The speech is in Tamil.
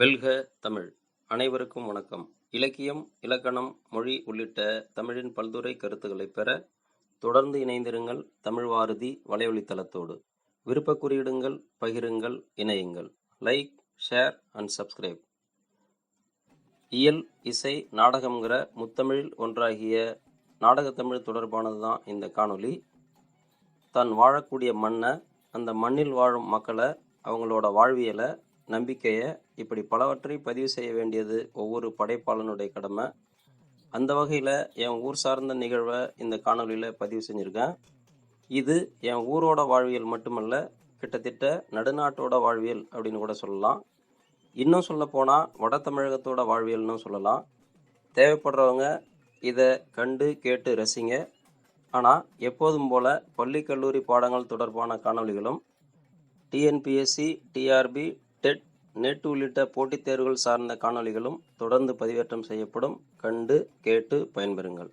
வெல்க தமிழ். அனைவருக்கும் வணக்கம். இலக்கியம் இலக்கணம் மொழி உள்ளிட்ட தமிழின் பல்துறை கருத்துக்களை பெற தொடர்ந்து இணைந்திருங்கள் தமிழ் வாரதி வலைவழித்தளத்தோடு விருப்ப குறியிடுங்கள் பகிருங்கள் இணையுங்கள். லைக் ஷேர் அண்ட் சப்ஸ்கிரைப் இயல் இசை நாடகம்ங்கிற முத்தமிழில் ஒன்றாகிய நாடகத்தமிழ் தொடர்பானது தான் இந்த காணொளி. தான் வாழக்கூடிய மண்ணை அந்த மண்ணில் வாழும் மக்களை அவங்களோட வாழ்வியலை நம்பிக்கையை இப்படி பலவற்றை பதிவு செய்ய வேண்டியது ஒவ்வொரு படைப்பாளனுடைய கடமை. அந்த வகையில் என் ஊர் சார்ந்த நிகழ்வை இந்த காணொளியில் பதிவு செஞ்சுருக்கேன். இது என் ஊரோட வாழ்வியல் மட்டுமல்ல கிட்டத்தட்ட நடுநாட்டோட வாழ்வியல் அப்படின்னு கூட சொல்லலாம். இன்னும் சொல்ல போனால் வட தமிழகத்தோட வாழ்வியல்னு சொல்லலாம். தேவைப்படுறவங்க இதை கண்டு கேட்டு ரசிங்க. ஆனால் எப்போதும் போல் பள்ளி கல்லூரி பாடங்கள் தொடர்பான காணொளிகளும் டிஎன்பிஎஸ்சி டிஆர்பி டெட் நெட் உள்ளிட்ட போட்டித் தேர்வுகள் சார்ந்த காணொளிகளும் தொடர்ந்து பதிவேற்றம் செய்யப்படும். கண்டு கேட்டு பயன்பெறுங்கள்.